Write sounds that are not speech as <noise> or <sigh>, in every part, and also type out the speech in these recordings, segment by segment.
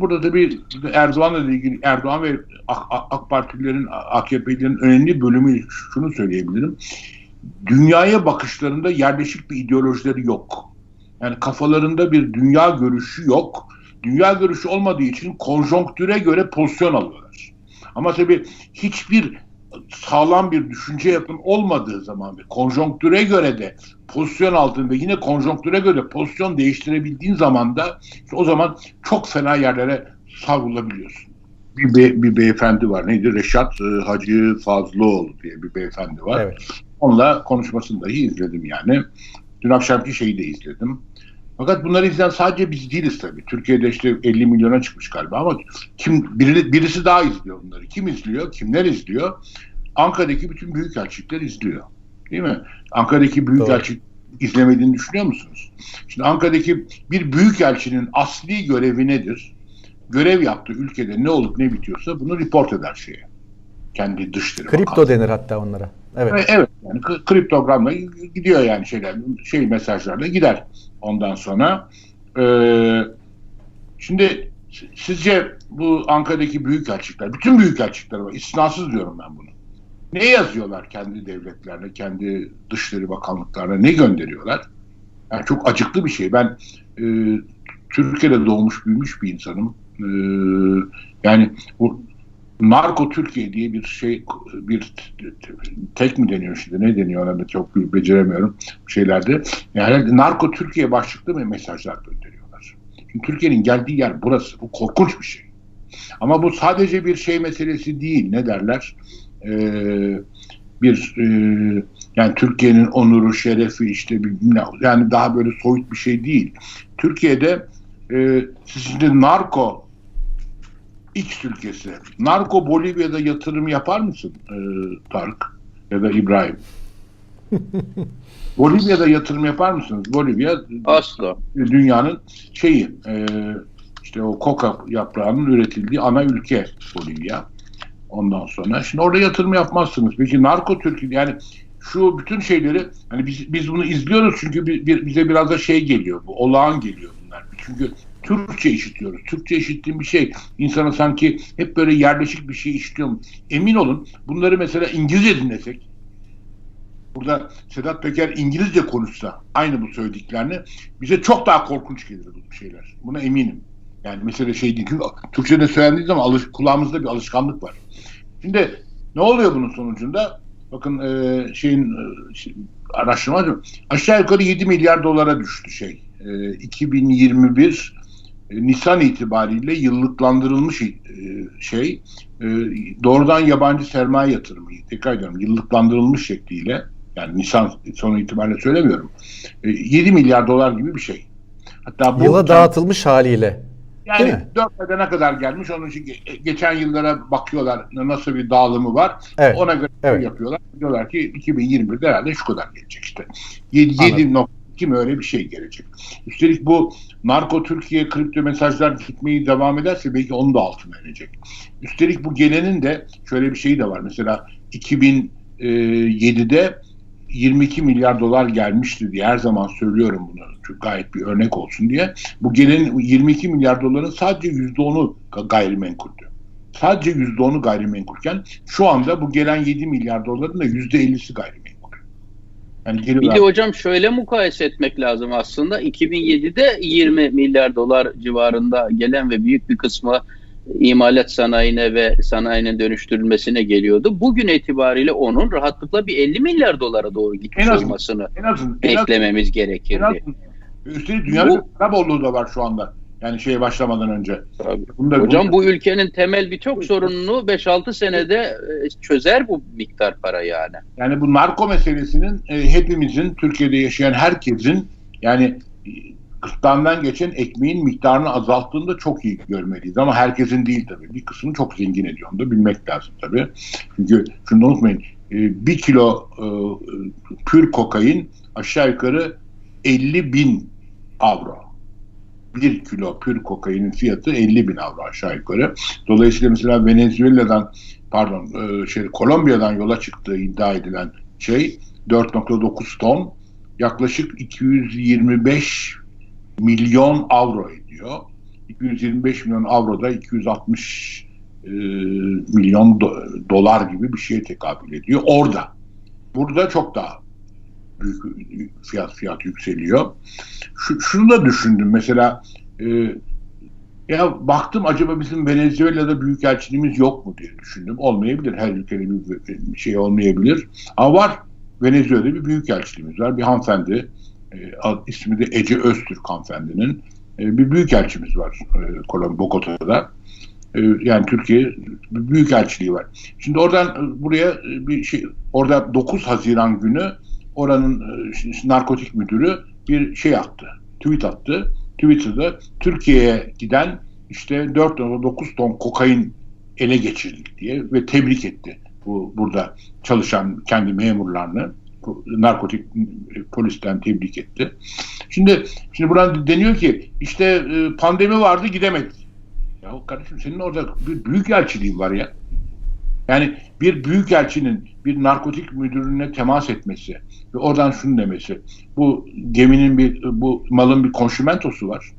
Burada tabii Erdoğan'la ilgili Erdoğan ve AK, AK Partililerin, AKP'lilerin önemli bölümü şunu söyleyebilirim. Dünyaya bakışlarında yerleşik bir ideolojileri yok. Yani kafalarında bir dünya görüşü yok. Dünya görüşü olmadığı için konjonktüre göre pozisyon alıyorlar. Ama tabii hiçbir sağlam bir düşünce yapın olmadığı zaman ve konjonktüre göre de pozisyon ve yine konjonktüre göre pozisyon değiştirebildiğin zaman da işte o zaman çok fena yerlere savrulabiliyorsun. Bir, be, bir beyefendi var. Neydi? Reşat e, Hacı Fazlıoğlu diye bir beyefendi var. Evet. Onunla konuşmasını dahi izledim yani. Dün akşamki şeyi de izledim. Fakat bunları izleyen sadece biz değiliz tabii. Türkiye'de işte 50 milyona çıkmış galiba ama kim biri, birisi daha izliyor bunları. Kim izliyor? Kimler izliyor? Ankara'daki bütün büyükelçilikler izliyor. Değil mi? Ankara'daki büyükelçilik izlemediğini düşünüyor musunuz? Şimdi Ankara'daki bir büyükelçinin asli görevi nedir? Görev yaptığı ülkede ne olup ne bitiyorsa bunu report eder şeye. Kendi dışları. Kripto bakan. denir hatta onlara. Evet. Evet. Yani kriptogramla gidiyor yani şeyler, şey mesajlarla gider ondan sonra. Ee, şimdi sizce bu Ankara'daki büyük elçikler, bütün büyük elçikler var, istisnasız diyorum ben bunu. Ne yazıyorlar kendi devletlerine, kendi dışları bakanlıklarına, ne gönderiyorlar? Yani çok acıklı bir şey. Ben e, Türkiye'de doğmuş büyümüş bir insanım. E, yani bu Narko Türkiye diye bir şey bir tek mi deniyor şimdi ne deniyor ona da çok beceremiyorum şeylerde. Yani Narko Türkiye başlıklı mı mesajlar gönderiyorlar. Çünkü Türkiye'nin geldiği yer burası. Bu korkunç bir şey. Ama bu sadece bir şey meselesi değil. Ne derler? Ee, bir e, yani Türkiye'nin onuru, şerefi işte bir, yani daha böyle soyut bir şey değil. Türkiye'de e, sizin narko X ülkesi. Narko Bolivya'da yatırım yapar mısın e, Tarık ya da İbrahim? <laughs> Bolivya'da yatırım yapar mısınız? Bolivya asla dünyanın şeyi e, işte o koka yaprağının üretildiği ana ülke Bolivya. Ondan sonra şimdi orada yatırım yapmazsınız. Peki narko Türkiye yani şu bütün şeyleri hani biz biz bunu izliyoruz çünkü bir, bir, bize biraz da şey geliyor bu olağan geliyor bunlar. Çünkü Türkçe işitiyoruz. Türkçe işittiğim bir şey insana sanki hep böyle yerleşik bir şey işitiyorum. Emin olun bunları mesela İngilizce dinlesek burada Sedat Peker İngilizce konuşsa aynı bu söylediklerini bize çok daha korkunç gelir bu şeyler. Buna eminim. Yani mesela şey değil. Çünkü Türkçe'de söylendiği zaman alış, kulağımızda bir alışkanlık var. Şimdi ne oluyor bunun sonucunda? Bakın e, şeyin e, şey, araştırma aşağı yukarı 7 milyar dolara düştü şey. E, 2021 e, Nisan itibariyle yıllıklandırılmış e, şey e, doğrudan yabancı sermaye yatırımı tekrar ediyorum yıllıklandırılmış şekliyle yani Nisan sonu itibariyle söylemiyorum 7 milyar dolar gibi bir şey. Hatta bu Yıla dağıtılmış haliyle. Yani dört ayda ne kadar gelmiş onun için geçen yıllara bakıyorlar nasıl bir dağılımı var. Evet. Ona göre evet. yapıyorlar. Diyorlar ki 2021'de herhalde şu kadar gelecek işte. 7, 7 kim öyle bir şey gelecek. Üstelik bu narko Türkiye kripto mesajlar gitmeyi devam ederse belki onu da altına inecek. Üstelik bu gelenin de şöyle bir şey de var. Mesela 2007'de 22 milyar dolar gelmişti diye her zaman söylüyorum bunu. Çünkü gayet bir örnek olsun diye. Bu gelenin 22 milyar doların sadece %10'u gayrimenkuldü. Sadece %10'u gayrimenkulken şu anda bu gelen 7 milyar doların da %50'si gayrimenkul. Yani bir de hocam şöyle mukayese etmek lazım aslında. 2007'de 20 milyar dolar civarında gelen ve büyük bir kısmı imalat sanayine ve sanayinin dönüştürülmesine geliyordu. Bugün itibariyle onun rahatlıkla bir 50 milyar dolara doğru gitmiş en azın, olmasını en azın, eklememiz en gerekirdi. Üstelik dünyada bu, bir bolluğu da var şu anda. Yani şeye başlamadan önce. Tabii. Bunda Hocam bu ülkenin temel birçok sorununu 5-6 senede e, çözer bu miktar para yani. Yani bu narko meselesinin e, hepimizin, Türkiye'de yaşayan herkesin yani gırtlağından geçen ekmeğin miktarını azalttığında çok iyi görmeliyiz. Ama herkesin değil tabii. Bir kısmını çok zengin ediyor. Onu da bilmek lazım tabii. Çünkü şunu unutmayın. E, bir kilo e, pür kokain aşağı yukarı 50 bin avro. Bir kilo pür kokainin fiyatı 50 bin avro aşağı yukarı. Dolayısıyla mesela Venezuela'dan pardon e, şey Kolombiya'dan yola çıktığı iddia edilen şey 4.9 ton yaklaşık 225 milyon avro ediyor. 225 milyon avroda 260 e, milyon do, dolar gibi bir şeye tekabül ediyor. Orada. Burada çok daha büyük fiyat fiyat yükseliyor. Şu, şunu da düşündüm mesela e, ya baktım acaba bizim Venezuela'da büyükelçiliğimiz yok mu diye düşündüm. Olmayabilir. Her ülkede bir şey olmayabilir. Ama var. Venezuela'da bir büyükelçiliğimiz var. Bir hanımefendi e, ismi de Ece Öztürk hanımefendinin e, bir büyükelçimiz var e, Kolombo Bogota'da. E, yani Türkiye bir büyükelçiliği var. Şimdi oradan e, buraya e, bir şey orada 9 Haziran günü oranın e, narkotik müdürü bir şey attı. Tweet attı. Twitter'da Türkiye'ye giden işte 4.9 ton kokain ele geçirdik diye ve tebrik etti bu burada çalışan kendi memurlarını narkotik polisten tebrik etti. Şimdi şimdi buradan deniyor ki işte e, pandemi vardı gidemedik. Ya kardeşim senin orada bir büyük elçiliğin var ya. Yani bir büyük elçinin bir narkotik müdürüne temas etmesi ve oradan şunu demesi. Bu geminin bir bu malın bir konşimentosu var.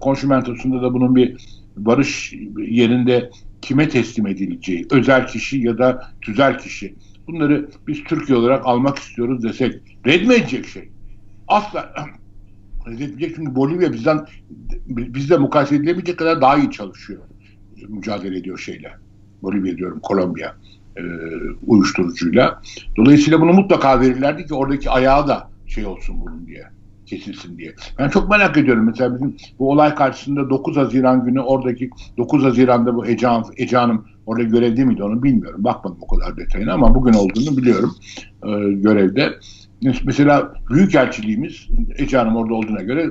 Konşimentosunda da bunun bir barış yerinde kime teslim edileceği, özel kişi ya da tüzel kişi. Bunları biz Türkiye olarak almak istiyoruz desek red mi edecek şey? Asla <clears throat> reddedecek çünkü Bolivya bizden bizle mukayese edilemeyecek kadar daha iyi çalışıyor. Mücadele ediyor şeyle. Bolivya diyorum Kolombiya e, uyuşturucuyla. Dolayısıyla bunu mutlaka verirlerdi ki oradaki ayağı da şey olsun bunun diye kesilsin diye. Ben çok merak ediyorum. Mesela bizim bu olay karşısında 9 Haziran günü oradaki 9 Haziran'da bu Ece, Hanım, Ece Hanım orada görevde miydi onu bilmiyorum. Bakmadım o kadar detayına ama bugün olduğunu biliyorum e, görevde. Mesela Büyükelçiliğimiz Ece Hanım orada olduğuna göre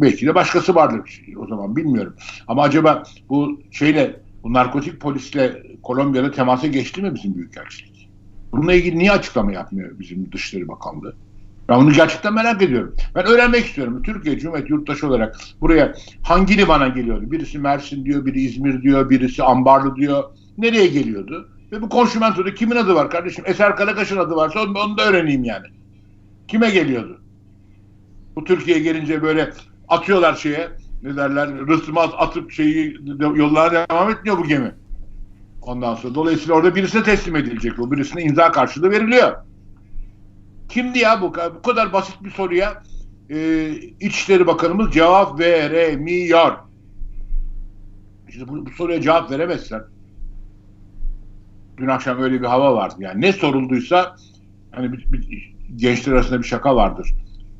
belki de başkası vardır o zaman bilmiyorum. Ama acaba bu şeyle bu narkotik polisle Kolombiya'da temasa geçti mi bizim Büyükelçilik? Bununla ilgili niye açıklama yapmıyor bizim Dışişleri Bakanlığı? Ben bunu gerçekten merak ediyorum. Ben öğrenmek istiyorum. Türkiye Cumhuriyeti yurttaşı olarak buraya hangi limana geliyordu? Birisi Mersin diyor, biri İzmir diyor, birisi Ambarlı diyor. Nereye geliyordu? Ve bu konşimentoda kimin adı var kardeşim? Eser Karakaş'ın adı varsa onu, da öğreneyim yani. Kime geliyordu? Bu Türkiye'ye gelince böyle atıyorlar şeye, ne derler, rıstıma atıp şeyi yollara devam etmiyor bu gemi. Ondan sonra dolayısıyla orada birisine teslim edilecek bu. Birisine imza karşılığı veriliyor. Kimdi ya bu? Bu kadar basit bir soruya e, İçişleri Bakanımız cevap veremiyor. İşte bu, bu soruya cevap veremezsen dün akşam öyle bir hava vardı. Yani ne sorulduysa hani bir, bir, gençler arasında bir şaka vardır.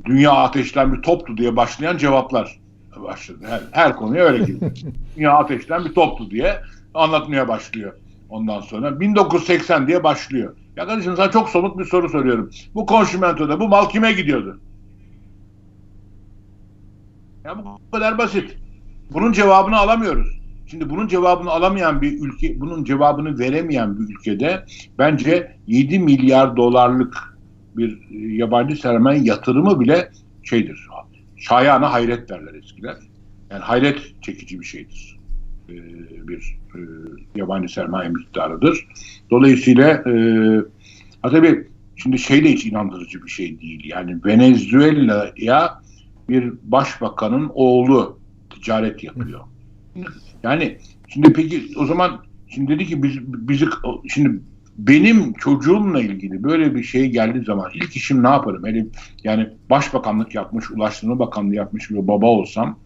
Dünya ateşten bir toptu diye başlayan cevaplar başladı. Her, her konuya öyle girdi. <laughs> Dünya ateşten bir toptu diye anlatmaya başlıyor. Ondan sonra 1980 diye başlıyor. Ya kardeşim sana çok somut bir soru soruyorum. Bu konşimentoda bu mal kime gidiyordu? Ya bu kadar basit. Bunun cevabını alamıyoruz. Şimdi bunun cevabını alamayan bir ülke, bunun cevabını veremeyen bir ülkede bence 7 milyar dolarlık bir yabancı sermaye yatırımı bile şeydir. Şayana hayret derler eskiler. Yani hayret çekici bir şeydir. Ee, bir e, yabancı sermaye miktarıdır. Dolayısıyla e, ha tabii şimdi şey de hiç inandırıcı bir şey değil. Yani Venezuela'ya bir başbakanın oğlu ticaret yapıyor. Yani şimdi peki o zaman şimdi dedi ki biz bizi şimdi benim çocuğumla ilgili böyle bir şey geldiği zaman ilk işim ne yaparım? Hele yani başbakanlık yapmış, ulaştırma bakanlığı yapmış bir baba olsam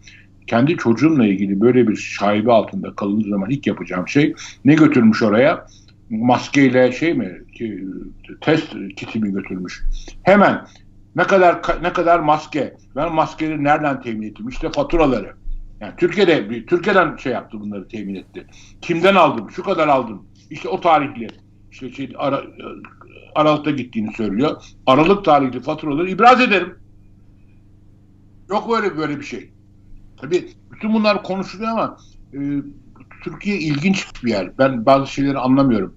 kendi çocuğumla ilgili böyle bir şaibe altında kalındığı zaman ilk yapacağım şey ne götürmüş oraya? Maskeyle şey mi? Test kiti mi götürmüş? Hemen ne kadar ne kadar maske? Ben maskeleri nereden temin ettim? İşte faturaları. Yani Türkiye'de Türkiye'den şey yaptı bunları temin etti. Kimden aldım? Şu kadar aldım. İşte o tarihli. İşte şey, ara, Aralık'ta gittiğini söylüyor. Aralık tarihli faturaları ibraz ederim. Yok böyle böyle bir şey. Tabii bütün bunlar konuşuluyor ama e, Türkiye ilginç bir yer. Ben bazı şeyleri anlamıyorum.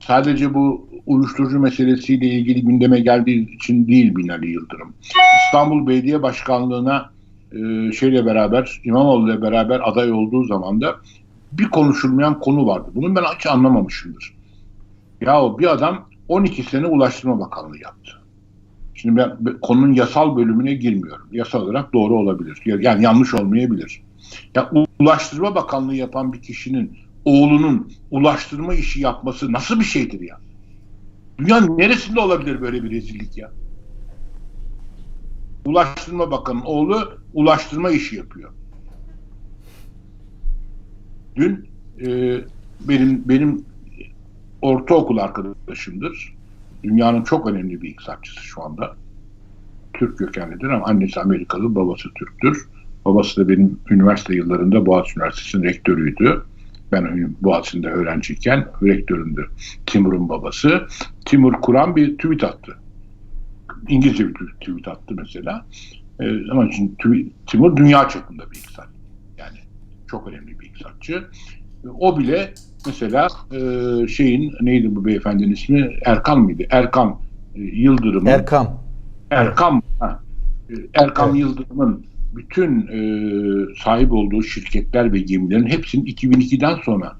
Sadece bu uyuşturucu meselesiyle ilgili gündeme geldiği için değil Binali Yıldırım. İstanbul Belediye Başkanlığı'na e, şeyle beraber, İmamoğlu ile beraber aday olduğu zaman da bir konuşulmayan konu vardı. Bunu ben hiç anlamamışımdır. Ya bir adam 12 sene Ulaştırma Bakanlığı yaptı. Şimdi ben konunun yasal bölümüne girmiyorum. Yasal olarak doğru olabilir. Yani yanlış olmayabilir. Ya Ulaştırma Bakanlığı yapan bir kişinin oğlunun ulaştırma işi yapması nasıl bir şeydir ya? Dünyanın neresinde olabilir böyle bir rezillik ya? Ulaştırma Bakanı'nın oğlu ulaştırma işi yapıyor. Dün e, benim benim ortaokul arkadaşımdır. Dünyanın çok önemli bir iktisatçısı şu anda. Türk kökenlidir ama annesi Amerikalı, babası Türktür. Babası da benim üniversite yıllarında Boğaziçi Üniversitesi'nin rektörüydü. Ben Boğaziçi'nde öğrenciyken rektöründü. Timur'un babası. Timur Kur'an bir tweet attı. İngilizce bir tweet attı mesela. Ee, ama şimdi Timur dünya çapında bir iktisat. Yani çok önemli bir iktisatçı. O bile mesela e, şeyin neydi bu beyefendinin ismi? Erkan mıydı? Erkan e, Yıldırım'ın Erkam. Erkam ha, e, Erkam evet. Yıldırım'ın bütün e, sahip olduğu şirketler ve gemilerin hepsinin 2002'den sonra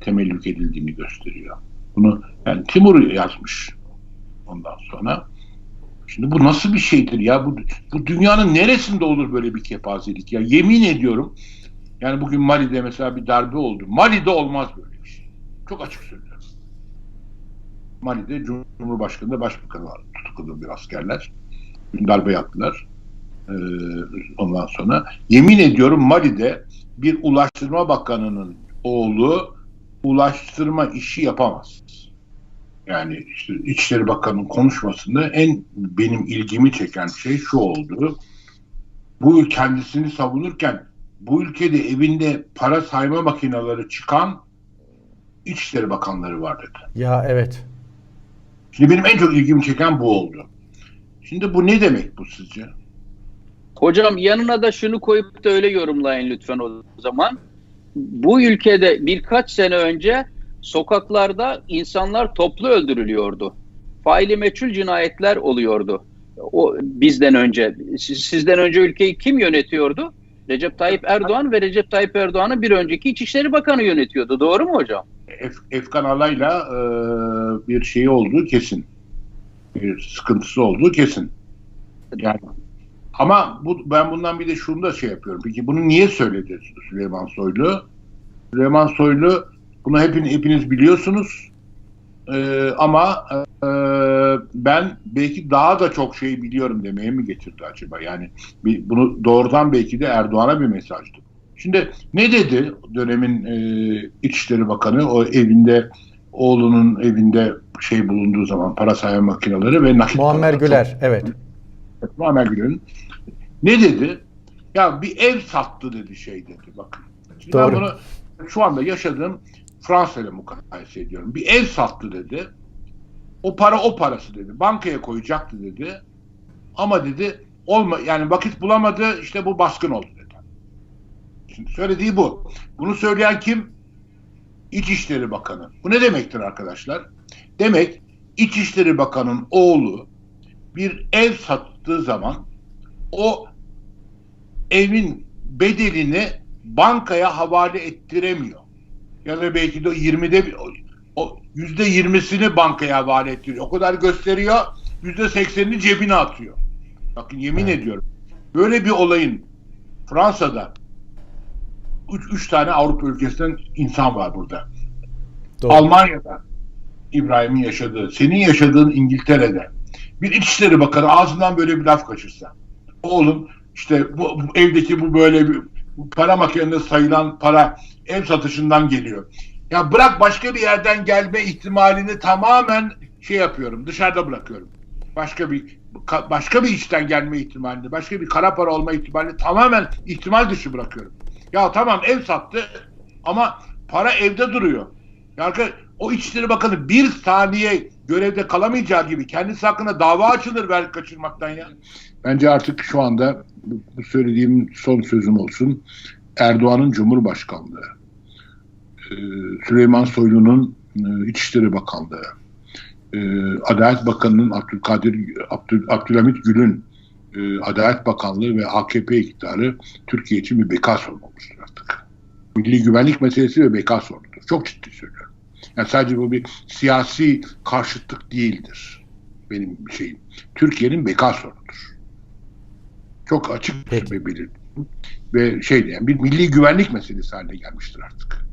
temellük edildiğini gösteriyor. Bunu yani Timur yazmış ondan sonra. Şimdi bu nasıl bir şeydir ya? Bu, bu dünyanın neresinde olur böyle bir kepazelik ya? Yemin ediyorum yani bugün Mali'de mesela bir darbe oldu. Mali'de olmaz böyle. Çok açık söylüyorum. Mali'de Cumhurbaşkanı da başbakanı var. Tutukladı bir askerler. Darbe yaptılar. Ee, ondan sonra yemin ediyorum Mali'de bir ulaştırma bakanının oğlu ulaştırma işi yapamaz. Yani işte İçişleri Bakanı'nın konuşmasında en benim ilgimi çeken şey şu oldu. Bu kendisini savunurken bu ülkede evinde para sayma makineleri çıkan İçişleri Bakanları var dedi. Ya evet. Şimdi benim en çok ilgimi çeken bu oldu. Şimdi bu ne demek bu sizce? Hocam yanına da şunu koyup da öyle yorumlayın lütfen o zaman. Bu ülkede birkaç sene önce sokaklarda insanlar toplu öldürülüyordu. Faili meçhul cinayetler oluyordu. O bizden önce, sizden önce ülkeyi kim yönetiyordu? Recep Tayyip Erdoğan ve Recep Tayyip Erdoğan'ın bir önceki İçişleri Bakanı yönetiyordu. Doğru mu hocam? Ef Efkan Alay'la e, bir şeyi olduğu kesin. Bir sıkıntısı olduğu kesin. Yani ama bu, ben bundan bir de şunu da şey yapıyorum. Peki bunu niye söyledi Süleyman Soylu? Süleyman Soylu bunu hepin, hepiniz biliyorsunuz. Ee, ama e, ben belki daha da çok şey biliyorum demeye mi getirdi acaba? Yani bir, bunu doğrudan belki de Erdoğan'a bir mesajdı. Şimdi ne dedi dönemin e, İçişleri Bakanı o evinde oğlunun evinde şey bulunduğu zaman para sayma makineleri ve nakit Muammer Güler çok, evet. Muammer Güler'in ne dedi? Ya bir ev sattı dedi şey dedi bakın. Şimdi Doğru. ben bunu şu anda yaşadığım Fransa ile mukayese ediyorum. Bir ev sattı dedi. O para o parası dedi. Bankaya koyacaktı dedi. Ama dedi olma yani vakit bulamadı işte bu baskın oldu dedi. Şimdi söylediği bu. Bunu söyleyen kim? İçişleri Bakanı. Bu ne demektir arkadaşlar? Demek İçişleri Bakanı'nın oğlu bir ev sattığı zaman o evin bedelini bankaya havale ettiremiyor. Ya da belki de 20'de o yüzde yirmisini bankaya havale ettiriyor. O kadar gösteriyor, yüzde seksenini cebine atıyor. Bakın yemin evet. ediyorum. Böyle bir olayın Fransa'da üç, üç tane Avrupa ülkesinden insan var burada. Doğru. Almanya'da İbrahim'in yaşadığı, senin yaşadığın İngiltere'de bir İçişleri Bakanı ağzından böyle bir laf kaçırsa. Oğlum işte bu, bu evdeki bu böyle bir bu para makinelerinde sayılan para ev satışından geliyor. Ya bırak başka bir yerden gelme ihtimalini tamamen şey yapıyorum, dışarıda bırakıyorum. Başka bir başka bir içten gelme ihtimalini, başka bir kara para olma ihtimalini tamamen ihtimal dışı bırakıyorum. Ya tamam ev sattı ama para evde duruyor. Ya o İçişleri Bakanı bir saniye görevde kalamayacağı gibi kendisi hakkında dava açılır vergi kaçırmaktan ya. Bence artık şu anda bu söylediğim son sözüm olsun. Erdoğan'ın Cumhurbaşkanlığı, e, Süleyman Soylu'nun e, İçişleri Bakanlığı, e, Adalet Bakanı'nın Abdülkadir Abdül, Abdülhamit Gül'ün Adalet Bakanlığı ve AKP iktidarı Türkiye için bir beka sorunu artık. Milli güvenlik meselesi ve beka sorunudur. Çok ciddi söylüyorum. Yani sadece bu bir siyasi karşıtlık değildir benim şeyim. Türkiye'nin beka sorunudur. Çok açık ve belirgin. Ve şey yani bir milli güvenlik meselesi haline gelmiştir artık.